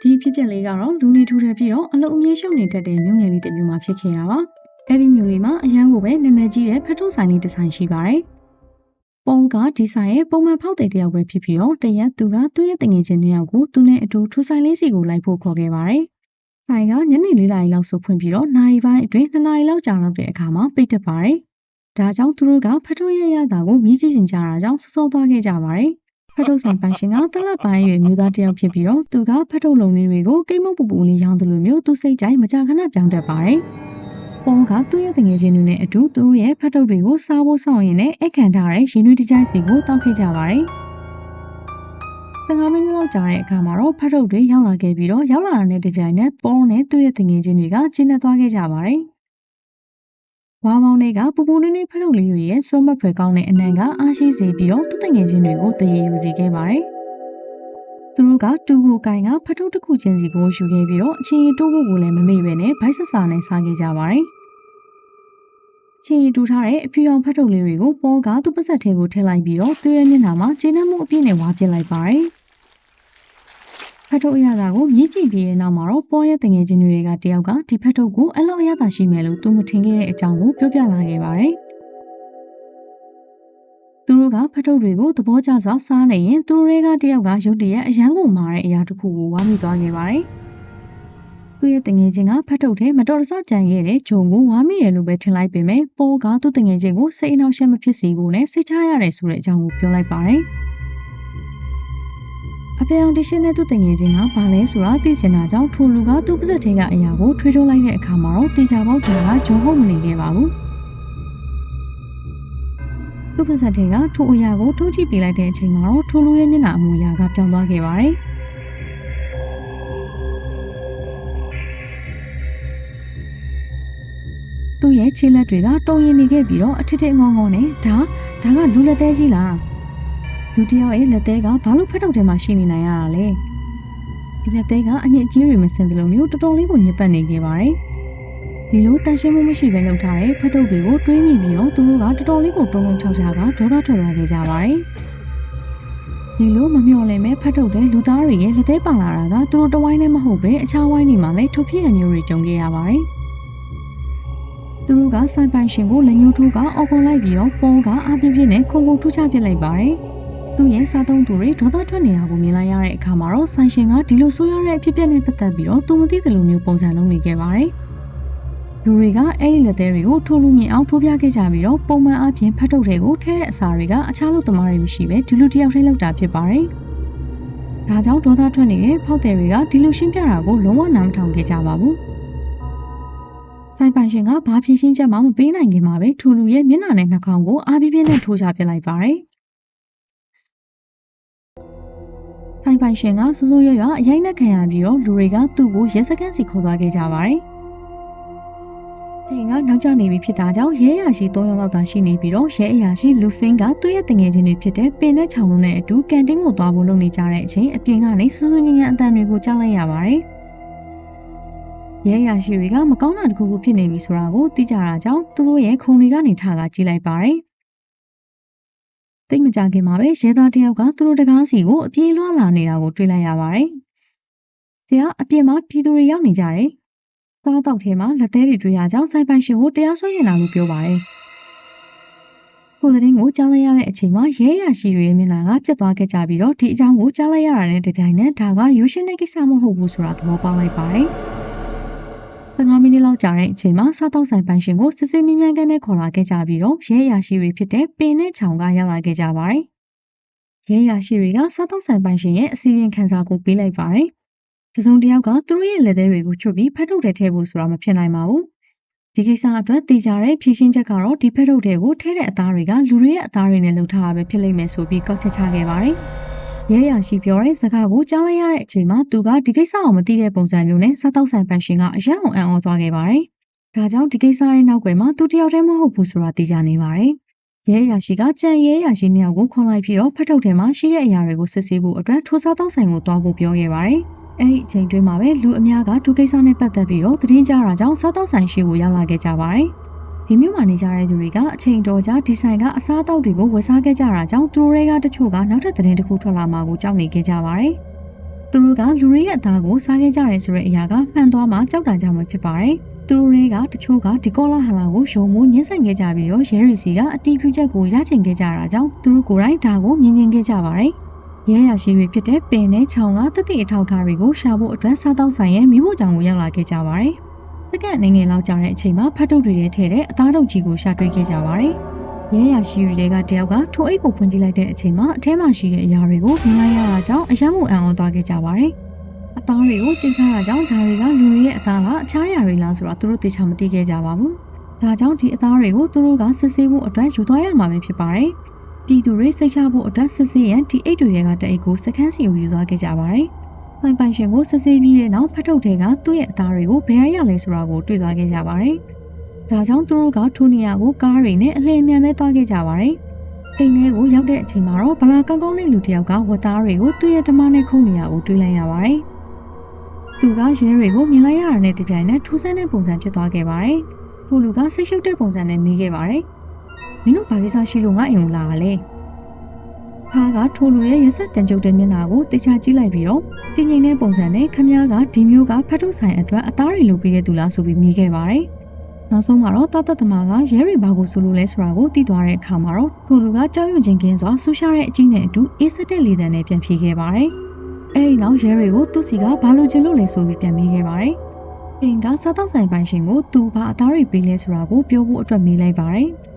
ဒီဖြစ်ပျက်လေးကတော့လူနေထူထပ်ပြီးတော့အလုံအမြင့်ရှုံနေတတ်တဲ့မြို့ငယ်လေးတစ်မြို့မှာဖြစ်ခဲ့တာပါအဲ့ဒီမြို့လေးမှာအရန်ကိုပဲနာမည်ကြီးတဲ့ဖက်ထုတ်ဆိုင်လေးတစ်ဆိုင်ရှိပါတယ်ပေါ်ကဒီဆိုင်ရဲ့ပုံမှန်ဖောက်တဲ့တယောက်ပဲဖြစ်ပြီးတော့တရက်သူကသူ့ရဲ့တငယ်ချင်းတစ်ယောက်ကိုသူနဲ့အတူထူဆိုင်လေးစီကိုလိုက်ဖို့ခေါ်ခဲ့ပါတယ်ဆိုင်ကညနေ၄နာရီလောက်ဆိုဖွင့်ပြီးတော့နိုင်ပိုင်းအတွင်း၂နာရီလောက်ကြာတော့တဲ့အခါမှာပိတ်တတ်ပါတယ်ဒါကြောင့်သူတို့ကဖက်ထုတ်ရဲ့ရတာကိုမြည်ကြည့်ချင်ကြတာကြောင့်စောစောသွားခဲ့ကြပါတယ် ဖက်ထုတ်ဆိုင်ပိုင်ရှင်ကတလပ်ပိုင်းရွယ်မျိုးသားတစ်ယောက်ဖြစ်ပြီးတော့သူကဖက်ထုတ်လုံလေးတွေကိုကိတ်မုတ်ပူပူလေးရောင်းတယ်လို့မျိုးသူစိတ်ကြိုက်မကြာခဏပြောင်းတတ်ပါတယ်။ပေါ်ကသူ့ရဲ့တငယ်ချင်းတွေနဲ့အတူသူတို့ရဲ့ဖက်ထုတ်တွေကိုစားဖို့ဆောင်ရင်းနဲ့အခန့်ထားတဲ့ရင်းနှီးတကြိုက်စီကိုတောက်ခဲ့ကြပါတယ်။15မိနစ်လောက်ကြာတဲ့အခါမှာတော့ဖက်ထုတ်တွေရောက်လာခဲ့ပြီးတော့ရောက်လာတာနဲ့တပြိုင်နက်ပေါ်နဲ့သူ့ရဲ့တငယ်ချင်းတွေကကျင်းနေသွားခဲ့ကြပါတယ်။ ဝါပေါင်းတွေကပူပူနွေးနွေးဖက်ထုတ်လေးတွေရဲ့ဆွမ်းမဖွယ်ကောင်းတဲ့အနံ့ကအားရှိစေပြီးတော့သူ့တငယ်ချင်းတွေကိုတရေယူစေခဲ့ပါတယ်။သူတို့ကတူကိုကိုင်ကဖက်ထုတ်တစ်ခုချင်းစီကိုယူခဲ့ပြီးတော့အချင်းရီတိုးဖို့ကိုလည်းမမေ့ပဲနဲ့ဗိုက်ဆက်စာနဲ့စားခဲ့ကြပါတယ်။အချင်းရီတူထားတဲ့အဖြူရောင်ဖက်ထုတ်လေးတွေကိုပေါ်ကသူ့ပါဆက်ထဲကိုထည့်လိုက်ပြီးတော့သူ့ရဲ့မျက်နှာမှာကျဉ်းနှံမှုအပြည့်နဲ့ဝါပစ်လိုက်ပါတယ်။ ဖက်ထုတ်အရသာကိုမြင့်ကြည့်ပြီးတဲ့နောက်မှာတော့ပေါ်ရဲ့တငယ်ချင်းတွေကတယောက်ကဒီဖက်ထုတ်ကိုအဲ့လောက်အရသာရှိမယ်လို့သူမထင်ခဲ့တဲ့အကြောင်းကိုပြောပြလာခဲ့ပါတယ်။သူတို့ကဖက်ထုတ်တွေကိုသဘောကျစွာစားနေရင်သူတို့တွေကတယောက်ကရုတ်တရက်အရန်ကိုမာတဲ့အရာတစ်ခုကိုဝါမိသွားခဲ့ပါတယ်။သူ့ရဲ့တငယ်ချင်းကဖက်ထုတ်ထဲမတော်တဆကြံခဲ့တဲ့ဂျုံကိုဝါမိရလို့ပဲထင်လိုက်ပေမဲ့ပေါ်ကသူ့တငယ်ချင်းကိုစိတ်အနှောက်အယှက်မဖြစ်စေဖို့နဲ့စိတ်ချရတယ်ဆိုတဲ့အကြောင်းကိုပြောလိုက်ပါတယ်။ အပြောင်တရှင်နဲ့သူ့တငယ်ချင်းကဘာလဲဆိုတာသိချင်တာကြောင့်ထိုလူကသူ့ပါးစပ်ထဲကအရာကိုထွေးထုတ်လိုက်တဲ့အခါမှာတော့တေချာပေါက်တွေကဂျုံဟုတ်မနေခဲ့ပါဘူး။သူ့ပါးစပ်ထဲကထိုအရာကိုထုတ်ကြည့်ပြလိုက်တဲ့အချိန်မှာတော့ထိုလူရဲ့မျက်နှာအမူအရာကပြောင်းသွားခဲ့ပါတယ်။သူ့ရဲ့ခြေလက်တွေကတုံရင်နေခဲ့ပြီးတော့အထစ်ထစ်ငေါငေါနဲ့ဒါဒါကလူလက်သေးကြီးလား လူတစ်ယောက်ရဲ့လက်သေးကဘာလို့ဖက်ထုတ်ထဲမှာရှိနေနိုင်ရတာလဲဒီလက်သေးကအညစ်အကြေးတွေမစင်သလိုမျိုးတော်တော်လေးကိုညစ်ပတ်နေခဲ့ပါတယ်ဒီလိုတန်ရှင်းမှုမရှိဘဲလုပ်ထားတဲ့ဖက်ထုတ်တွေကိုတွေးမိပြီးတော့သူတို့ကတော်တော်လေးကိုတုံတုံချောက်ချာကဒေါသထွက်သွားခဲ့ကြပါတယ်ဒီလိုမမျှော်လင့်မဲ့ဖတ်ထုတ်တဲ့လူသားတွေရဲ့လက်သေးပါလာတာကသူတို့တဝိုင်းနဲ့မဟုတ်ပဲအခြားဝိုင်းတွေမှာလည်းထုတ်ဖြစ်ရမျိုးတွေကြုံခဲ့ရပါတယ်။သူတို့ကစိုက်ပိုင်ရှင်ကိုလက်ညှိုးထိုးကအော်ခေါ်လိုက်ပြီးတော့ပေါ်ကအပြင်းပြင်းနဲ့ခုံခုံထူးချပစ်လိုက်ပါတယ်။ သူ့ရဲ့စားသုံးသူတွေဒေါသထွက်နေတာကိုမြင်လိုက်ရတဲ့အခါမှာတော့ဆိုင်ရှင်ကဒီလိုဆိုးရတဲ့အဖြစ်အပျက်နဲ့ပတ်သက်ပြီးတော့သူမသိတဲ့လိုမျိုးပုံစံလုံးနေခဲ့ပါတယ်။လူတွေကအဲ့ဒီလက်သေးတွေကိုထိုးလို့မြင်အောင်ထိုးပြခဲ့ကြပြီးတော့ပုံမှန်အပြင်ဖတ်ထုတ်တွေကိုထဲတဲ့အစာတွေကအခြားလူသမားတွေမရှိပဲဒီလူတယောက်ထဲလောက်တာဖြစ်ပါတယ်။ဒါကြောင့်ဒေါသထွက်နေတဲ့ဖောက်တယ်တွေကဒီလိုရှင်းပြတာကိုလုံးဝနားမထောင်ခဲ့ကြပါဘူး။ဆိုင်ပိုင်ရှင်ကဘာဖြည့်ရှင်းချက်မှမပေးနိုင်ခင်မှာပဲထူလူရဲ့မျက်နှာနဲ့နှာခေါင်းကိုအားပြင်းပြင်းနဲ့ထိုးချပစ်လိုက်ပါတယ်။ ဆိုင်ပိုင်ရှင်ကစူးစူးရွရွအရိုက်နှက်ခံရပြီးတော့လူတွေကသူ့ကိုရဲစခန်းစီခေါ်သွားခဲ့ကြပါတယ်။ချိန်ကနောက်ကျနေပြီဖြစ်တာကြောင့်ရဲရရှိ၃ယောက်လောက်သာရှိနေပြီးတော့ရဲအရာရှိလူဖင်းကသူ့ရဲ့တငယ်ချင်းတွေဖြစ်တဲ့ပင်နဲ့ချောင်လုံးနဲ့အတူကန်တင်းကိုသွားဖို့လုပ်နေကြတဲ့အချိန်အပြင်ကနေစူးစူးညံ့ညံ့အတန်တွေကိုကြားလိုက်ရပါတယ်။ရဲအရာရှိတွေကမကောင်းတာတစ်ခုခုဖြစ်နေပြီဆိုတာကိုသိကြတာကြောင့်သူတို့ရဲ့ခုံတွေကနေထားကကြည့်လိုက်ပါတယ်။ တိတ်မကြခင်မှာပဲရဲသားတစ်ယောက်ကသူတို့တကားစီကိုအပြေးလွှားလာနေတာကိုတွေ့လိုက်ရပါတယ်။ဆရာအပြင်မှာပြည်သူတွေရောက်နေကြတယ်။စားတောက်ထဲမှာလက်သေးတွေတွေ့ရကြောင်းစိုက်ပိုင်ရှင်ကိုတရားစွဲနေတာလို့ပြောပါတယ်။ဟိုသတင်းကိုကြားလိုက်ရတဲ့အချိန်မှာရဲရရှိတွေရဲ့မျက်နှာကပြတ်သွားခဲ့ကြပြီးတော့ဒီအကြောင်းကိုကြားလိုက်ရတာနဲ့တပြိုင်နက်ဒါကယူရှင်တဲ့ကိစ္စမဟုတ်ဘူးဆိုတာသဘောပေါက်လိုက်ပါတယ်။ 15မိနစ်လောက်ကြာတဲ့အချိန်မှာစားတောက်ဆိုင်ပိုင်ရှင်ကိုစစ်စစ်မြင်းမြန်းကန်းနဲ့ခေါ်လာခဲ့ကြပြီးတော့ရဲရရှိတွေဖြစ်တဲ့ပင်နဲ့ချောင်ကရောက်လာခဲ့ကြပါတယ်။ရဲရရှိတွေကစားတောက်ဆိုင်ပိုင်ရှင်ရဲ့အစီရင်ခံစာကိုပေးလိုက်ပါတယ်။တစုံတစ်ယောက်ကသူတို့ရဲ့လက်သေးတွေကိုချွတ်ပြီးဖတ်ထုတ်ထဲထည့်ဖို့ဆိုတာမဖြစ်နိုင်ပါဘူး။ဒီကိစ္စအတွက်တည်ကြတဲ့ဖြည့်ရှင်းချက်ကတော့ဒီဖက်ထုတ်တွေကိုထဲတဲ့အသားတွေကလူတွေရဲ့အသားတွေနဲ့လှုပ်ထားတာပဲဖြစ်လိမ့်မယ်ဆိုပြီးကောက်ချက်ချခဲ့ပါတယ်။ ရဲရရှိပြောတဲ့စကားကိုကြားလိုက်ရတဲ့အချိန်မှာသူကဒီကိစ္စကိုမသိတဲ့ပုံစံမျိုးနဲ့စားတောက်ဆိုင်ပန်ရှင်ကအယံအောင်အံ့ဩသွားခဲ့ပါတယ်။ဒါကြောင့်ဒီကိစ္စရဲ့နောက်ွယ်မှာသူတယောက်တည်းမဟုတ်ဘူးဆိုတာသိကြနေပါတယ်။ရဲရရှိကကြံရဲရရှိနှစ်ယောက်ကိုခေါ်လိုက်ပြီးတော့ဖတ်ထုတ်ထဲမှာရှိတဲ့အရာတွေကိုစစ်ဆေးဖို့အတွက်ထိုစားတောက်ဆိုင်ကိုတွားဖို့ပြောခဲ့ပါတယ်။အဲ့ဒီအချိန်တွင်းမှာပဲလူအများကဒုကိစ္စနဲ့ပတ်သက်ပြီးတော့သတင်းကြားတာကြောင့်စားတောက်ဆိုင်ရှိကိုရောက်လာခဲ့ကြပါတယ်။ ဒီမြို့မှာနေကြတဲ့သူတွေကအချိန်တော်ကြာဒီဆိုင်ကအစားအသောက်တွေကိုဝယ်စားခဲ့ကြတာကြောင့်သူတို့တွေကတချို့ကနောက်ထပ်သတင်းတစ်ခုထွက်လာမှာကိုကြောက်နေခဲ့ကြပါတယ်။သူတို့ကလူတွေရဲ့အသားကိုစားခဲ့ကြတယ်ဆိုတဲ့အရာကမှန်သွားမှကြောက်တာကြောင့်ပဲဖြစ်ပါတယ်။သူတို့တွေကတချို့ကဒီကောလာဟလာကိုယုံမှုညှင်းဆန်ခဲ့ကြပြီးတော့ရဲရီစီကအတီးဖြူချက်ကိုရချင်ခဲ့ကြတာကြောင့်သူတို့ကိုယ်တိုင်ဒါကိုမြင်မြင်ခဲ့ကြပါတယ်။ရဲရရှိတွေဖြစ်တဲ့ပင်နဲ့ချောင်းကတတိအထောက်ထားတွေကိုရှာဖို့အတွက်စားတောက်ဆိုင်ရဲ့မိဖို့ကြောင့်ကိုရောက်လာခဲ့ကြပါတယ်။ တက်ကအနေငယ်လောက်ကြာတဲ့အချိန်မှာဖတ်တုတ်တွေထဲထည့်တဲ့အသားတုတ်ကြီးကိုရှာတွေ့ခဲ့ကြပါတယ်။ရဲရရှိတွေကတယောက်ကထိုအိတ်ကိုဖွင့်ကြည့်လိုက်တဲ့အချိန်မှာအထဲမှာရှိတဲ့အရာတွေကိုမြင်လိုက်ရတာကြောင့်အယမ်းမှုအံ့ဩသွားခဲ့ကြပါတယ်။အသားတွေကိုတင်ထားတာကြောင့်ဒါတွေကလူတွေရဲ့အသားလားအခြားအရာတွေလားဆိုတာသူတို့သိချာမသိခဲ့ကြပါဘူး။ဒါကြောင့်ဒီအသားတွေကိုသူတို့ကစစ်ဆေးဖို့အတွက်ယူသွားရမှာပဲဖြစ်ပါတယ်။ပြည်သူတွေစိတ်ချဖို့အတွက်စစ်ဆေးရန်ဒီအိတ်တွေကတအိတ်ကိုစခန်းစီကိုယူသွားခဲ့ကြပါတယ်။ ပိုင်ပိုင်ရှင်ကိုစစ်ဆေးပြီးတဲ့နောက်ဖတ်ထုတ်တွေကသူ့ရဲ့အသားတွေကိုဘယ်ရရလဲဆိုတာကိုတွေ့သွားခဲ့ကြပါတယ်။ဒါကြောင့်သူတို့ကထိုနေရာကိုကားတွေနဲ့အလင်းမြန်ပဲသွားခဲ့ကြပါတယ်။အိမ်ထဲကိုရောက်တဲ့အချိန်မှာတော့ဗလာကောင်းကောင်းတဲ့လူတစ်ယောက်ကဝတ်သားတွေကိုသူ့ရဲ့ဓမ္မနဲ့ခုံနေရကိုတွေ့လိုက်ရပါတယ်။သူကရဲတွေကိုမြင်လိုက်ရတာနဲ့တပြိုင်နက်ထူးဆန်းတဲ့ပုံစံဖြစ်သွားခဲ့ပါတယ်။ထိုလူကစိတ်ရှုပ်တဲ့ပုံစံနဲ့မေးခဲ့ပါတယ်။မင်းတို့ဘာကိစ္စရှိလို့ငါအိမ်ကိုလာရလဲ။ ခါကထိုလူရဲ့ရက်ဆက်တန်ကြုတ်တဲ့မျက်နှာကိုတေချာကြည့်လိုက်ပြီးတော့တင်းငိမ့်တဲ့ပုံစံနဲ့ခမည်းကဒီမျိုးကဖတ်ထုတ်ဆိုင်အတွက်အသားတွေလိုပေးတဲ့သူလားဆိုပြီးမေးခဲ့ပါတယ်။နောက်ဆုံးမှာတော့တတ်တသမားကရဲရီဘာကိုဆိုလို့လဲဆိုတာကိုသိသွားတဲ့အခါမှာတော့ထိုလူကကြောက်ရွံ့ခြင်းကင်းစွာဆူရှားတဲ့အကြီးနဲ့အတူအေးဆက်တဲ့လေတံနဲ့ပြန်ဖြေခဲ့ပါတယ်။အဲဒီနောက်ရဲရီကိုသူ့စီကဘာလို့ကျင်လို့လဲဆိုပြီးပြန်မေးခဲ့ပါတယ်။ပင်ကစားတော့ဆိုင်ပိုင်ရှင်ကိုသူဘာအသားတွေပေးလဲဆိုတာကိုပြောဖို့အတွက်မေးလိုက်ပါတယ်။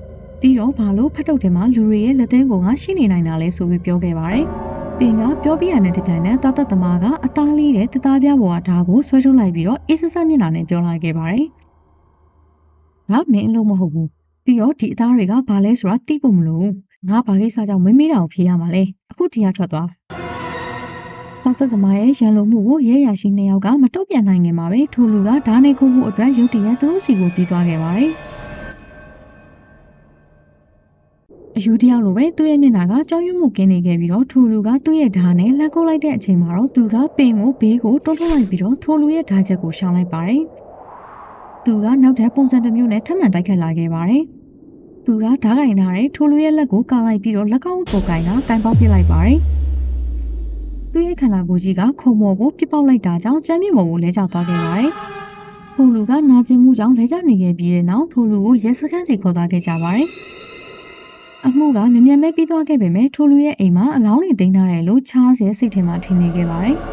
ပြီးတော့ဘာလို့ဖတ်ထုတ်တယ်မှာလူတွေရဲ့လက်သင်းကိုငါရှိနေနိုင်တာလဲဆိုပြီးပြောခဲ့ပါတယ်။ပင်ကပြောပြရတဲ့တပြိုင်နက်တတ်တသမားကအသားလေးတဲ့တသားပြားပေါ်ကဓာတ်ကိုဆွဲထုတ်လိုက်ပြီးတော့အေးဆက်ဆက်မျက်နှာနဲ့ပြောလာခဲ့ပါတယ်။ငါမင်းအလုပ်မဟုတ်ဘူး။ပြီးတော့ဒီအသားတွေကဘာလဲဆိုတာသိဖို့မလို့။ငါဘာကိစ္စကြောင့်မမေးတာကိုဖြေရမှာလဲ။အခုတရားထွက်သွား။တတ်တသမားရဲ့ရန်လိုမှုကိုရဲရရှိနှစ်ယောက်ကမတုတ်ပြန်နိုင်ခင်မှာပဲထိုလူကဓာတ်နဲ့ခုတ်မှုအတွက်ရုတ်တရက်သူတို့စီကိုပြေးသွားခဲ့ပါတယ်။ အယူတယောက်လိုပဲသူ့ရဲ့မျက်နှာကကြောက်ရွံ့မှုကင်းနေခဲ့ပြီးတော့ထိုလူကသူ့ရဲ့ဓာတ်နဲ့လက်ကုပ်လိုက်တဲ့အချိန်မှာတော့သူကပင်ကိုဘေးကိုတွန်းထုတ်လိုက်ပြီးတော့ထိုလူရဲ့ဓာတ်ချက်ကိုရှောင်လိုက်ပါတယ်။သူကနောက်ထပ်ပုံစံတစ်မျိုးနဲ့ထပ်မံတိုက်ခတ်လာခဲ့ပါတယ်။သူကဓာတ်ကင်ထားတဲ့ထိုလူရဲ့လက်ကိုကာလိုက်ပြီးတော့လက်ကောက်ကိုကင်တာကင်ပေါက်ပစ်လိုက်ပါတယ်။သူ့ရဲ့ခန္ဓာကိုယ်ကြီးကခုံမော်ကိုပြစ်ပေါက်လိုက်တာကြောင့်ကျမ်းမြေမော်ကိုလဲကျသွားခဲ့ပါတယ်။ထိုလူကနာကျင်မှုကြောင့်လဲကျနေခဲ့ပြီးတဲ့နောက်ထိုလူကိုရဲစခန်းစီခေါ်သွားခဲ့ကြပါတယ်။ အမှုကမြ мян မဲပြီးသွားခဲ့ပေမဲ့ထိုလူရဲ့အိမ်မှာအလောင်းတွေတင်ထားတယ်လို့ချားစရဲ့စိတ်ထဲမှာထင်နေခဲ့ပါတယ်။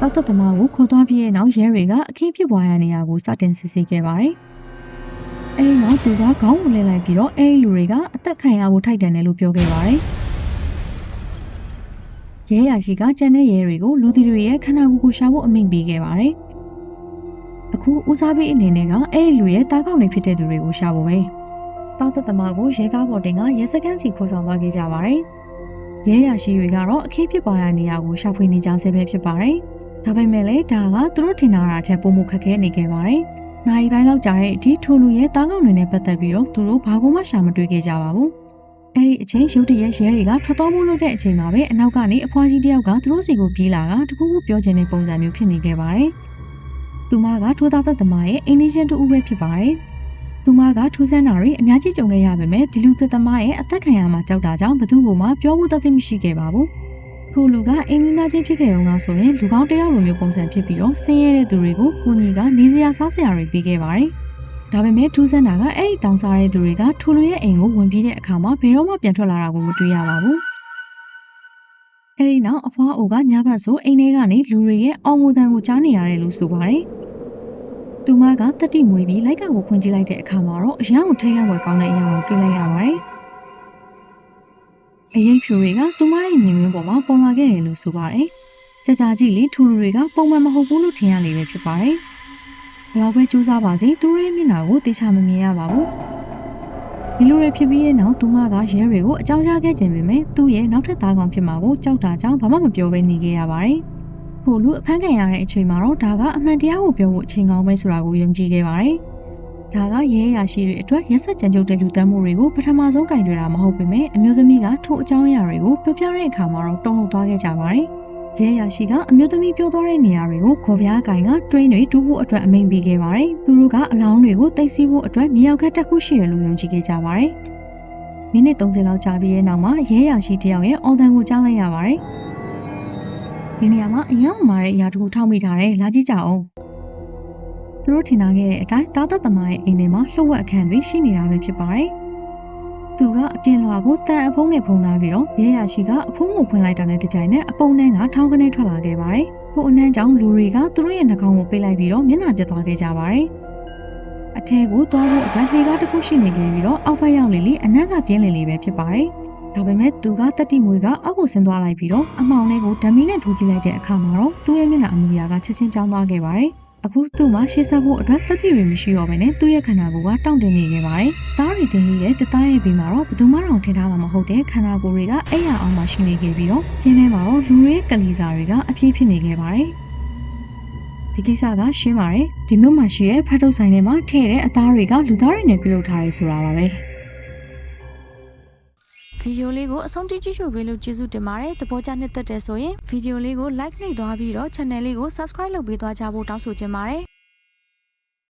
တောက်သက်သမားကိုခေါ်သွားပြီးတဲ့နောက်ရဲတွေကအခင်းဖြစ်ပွားရနေရာကိုစတင်စစ်ဆေးခဲ့ပါတယ်။အဲဒီနောက်သူကခေါင်းကိုလဲလိုက်ပြီးတော့အဲဒီလူတွေကအသက်ခံရဖို့ထိုက်တန်တယ်လို့ပြောခဲ့ပါတယ်။ရဲရရှိကကြံတဲ့ရဲတွေကိုလူတီတွေရဲ့ခန္ဓာကိုယ်ကိုရှာဖို့အမိန့်ပေးခဲ့ပါတယ်။အခုဦးစားပေးအနေနဲ့ကအဲဒီလူရဲ့တားကောင်းတွေဖြစ်တဲ့သူတွေကိုရှာဖို့ပဲ။ တောက်သက်သမားကိုရဲကားပေါ်တင်ကရဲစခန်းစီခေါ်ဆောင်သွားခဲ့ကြပါတယ်။ရဲရရှိတွေကတော့အခင်းဖြစ်ပွားရာနေရာကိုရှာဖွေနေကြဆဲပဲဖြစ်ပါတယ်။ဒါပေမဲ့လည်းဒါကသူတို့ထင်တာတာထက်ပိုမိုခက်ခဲနေခဲ့ပါတယ်။နိုင်ပိုင်းလောက်ကြာတဲ့အထိထိုလူရဲ့တားကောင်းတွေနဲ့ပတ်သက်ပြီးတော့သူတို့ဘာမှရှာမတွေ့ခဲ့ကြပါဘူး။အဲ့ဒီအချိန်ရုတ်တရက်ရဲတွေကထွက်သွားဖို့လုပ်တဲ့အချိန်မှာပဲအနောက်ကနေအဖွားကြီးတယောက်ကသူတို့စီကိုပြေးလာကတခုခုပြောချင်တဲ့ပုံစံမျိုးဖြစ်နေခဲ့ပါတယ်။သူမကထိုးသားသက်သမားရဲ့အိန္ဒိယတူဦးပဲဖြစ်ပါတယ်။ သူမကထူးဆန်းတာတွေအများကြီးကြုံခဲ့ရပေမဲ့ဒီလူသက်သမားရဲ့အသက်ခံရမှာကြောက်တာကြောင့်ဘသူ့ကိုမှပြောဖို့တသက်မရှိခဲ့ပါဘူး။ထိုလူကအင်းနီနာချင်းဖြစ်ခဲ့တော့လားဆိုရင်လူကောင်းတယောက်လိုမျိုးပုံစံဖြစ်ပြီးတော့ဆင်းရဲတဲ့သူတွေကိုကိုကြီးကနေစရာစားစရာတွေပေးခဲ့ပါတယ်။ဒါပေမဲ့ထူးဆန်းတာကအဲ့ဒီတောင်စားတဲ့သူတွေကထိုလူရဲ့အိမ်ကိုဝင်ပြီးတဲ့အခါမှာဘယ်တော့မှပြန်ထွက်လာတာကိုမတွေ့ရပါဘူး။အဲဒီနောက်အဖွားအိုကညဘက်ဆိုအိမ်ထဲကနေလူတွေရဲ့အော်ငိုတန်ကိုကြားနေရတယ်လို့ဆိုပါတယ်။ သူမကတတိမွေပြီးလိုက်ကကိုဖွင့်ကြည့်လိုက်တဲ့အခါမှာတော့အရန်ကိုထိတ်လန့်ဝယ်ကောင်းတဲ့အရာကိုတွေ့လိုက်ရပါတယ်။အရေးဖြူတွေကသူမရဲ့မြင်ကွင်းပေါ်မှာပေါ်လာခဲ့တယ်လို့ဆိုပါတယ်။ကြကြကြည့်လေထူလူတွေကပုံမှန်မဟုတ်ဘူးလို့ထင်ရနေပဲဖြစ်ပါတယ်။ဘလောက်ပဲစူးစမ်းပါစေသူတို့ရဲ့မျက်နှာကိုတေချာမမြင်ရပါဘူး။ဒီလိုတွေဖြစ်ပြီးရဲ့နောက်သူမကရဲတွေကိုအကြောင်းကြားခဲ့ခြင်းပေမဲ့သူ့ရဲ့နောက်ထပ်သားကောင်ဖြစ်မှာကိုကြောက်တာကြောင့်ဘာမှမပြောဘဲနေခဲ့ရပါတယ်။ ဖို့လူအဖမ်းခံရတဲ့အချိန်မှာတော့ဒါကအမှန်တရားကိုပြောဖို့အချိန်ကောင်းပဲဆိုတာကိုယုံကြည်ခဲ့ပါတယ်။ဒါကရဲရရှိတွေအတွက်ရက်ဆက်ကြံကြုတ်တဲ့လူတန်းမှုတွေကိုပထမဆုံးကင်တွေ့တာမဟုတ်ပေမဲ့အမျိုးသမီးကထို့အကြောင်းအရာတွေကိုပြောပြတဲ့အခါမှာတော့တုံ့လုံသွားခဲ့ကြပါတယ်။ရဲရရှိကအမျိုးသမီးပြောသွားတဲ့နေရာတွေကိုခေါ်ပြားကင်ကတွင်းတွေတူးဖို့အတွက်အမိန့်ပေးခဲ့ပါတယ်။သူတို့ကအလောင်းတွေကိုသိသိဖို့အတွက်မြေရောက်ခက်တစ်ခုရှိတယ်လို့ယုံကြည်ခဲ့ကြပါတယ်။မိနစ်30လောက်ကြာပြီးတဲ့နောက်မှာရဲရရှိတယောက်ရဲ့အော်တန်ကိုကြားလိုက်ရပါတယ်။ ဒီနေရာမှာအယောင်မာတဲ့အရာတစ်ခုထောက်မိထားတယ်လာကြည့်ကြအောင်သူတို့ထင်ထားခဲ့တဲ့အတိုင်းတာသက်သမားရဲ့အိမ်ထဲမှာလှုပ်ဝက်အခန်းတွေရှိနေတာပဲဖြစ်ပါတယ်သူကအပြင်လွှာကိုတန်အဖုံးနဲ့ဖုံးထားပြီးတော့ရဲရရှိကအဖုံးကိုဖွင့်လိုက်တာနဲ့တပြိုင်နက်အပုံနှန်းကထောင်းကနေထွက်လာခဲ့ပါတယ်။ဟိုအနှမ်းကြောင့်လူတွေကသူတို့ရဲ့နှာခေါင်းကိုပိတ်လိုက်ပြီးတော့မျက်နှာပြတ်သွားခဲ့ကြပါတယ်။အထဲကိုသွားဖို့အတွက်လှေကားတစ်ခုရှိနေခဲ့ပြီးတော့အောက်ဘက်ရောက်လေလေအနက်ကပြင်းလေလေပဲဖြစ်ပါတယ်။ ဒါပေမဲ့သူကတက်တိမွေကအောက်ကိုဆင်းသွားလိုက်ပြီးတော့အမောင်လေးကိုဓမီနဲ့ထိုးကြည့်လိုက်တဲ့အခါမှာတော့သူ့ရဲ့မျက်နှာအမူအရာကချက်ချင်းပြောင်းသွားခဲ့ပါတယ်။အခုသူ့မှာရှေ့ဆက်ဖို့အတွက်တက်တိတွေမရှိတော့ဘဲနဲ့သူ့ရဲ့ခန္ဓာကိုယ်ကတောင့်တင်းနေခဲ့ပါတယ်။သားရီတင်းလေးရဲ့တသားရဲ့ဘေးမှာတော့ဘယ်သူမှတော့ထင်ထားမှာမဟုတ်တဲ့ခန္ဓာကိုယ်တွေကအဲ့ရအောင်မှရှိနေခဲ့ပြီးတော့ကျင်းထဲမှာတော့လူတွေကလီစာတွေကအပြည့်ဖြစ်နေခဲ့ပါတယ်။ဒီကိစ္စကရှင်းပါတယ်။ဒီမြို့မှာရှိတဲ့ဖတ်ထုတ်ဆိုင်ထဲမှာထည့်တဲ့အသားတွေကလူသားတွေနဲ့ပြုလုပ်ထားရဲဆိုတာပါပဲ။ ဗီဒီယိုလေးကိုအဆုံးထိကြည့်ရှုပေးလို့ကျေးဇူးတင်ပါတယ်။သဘောကျနှစ်သက်တယ်ဆိုရင်ဗီဒီယိုလေးကို like နှိပ်သွားပြီးတော့ channel လေးကို subscribe လုပ်ပေးသွားကြဖို့တောင်းဆိုချင်ပါတယ်။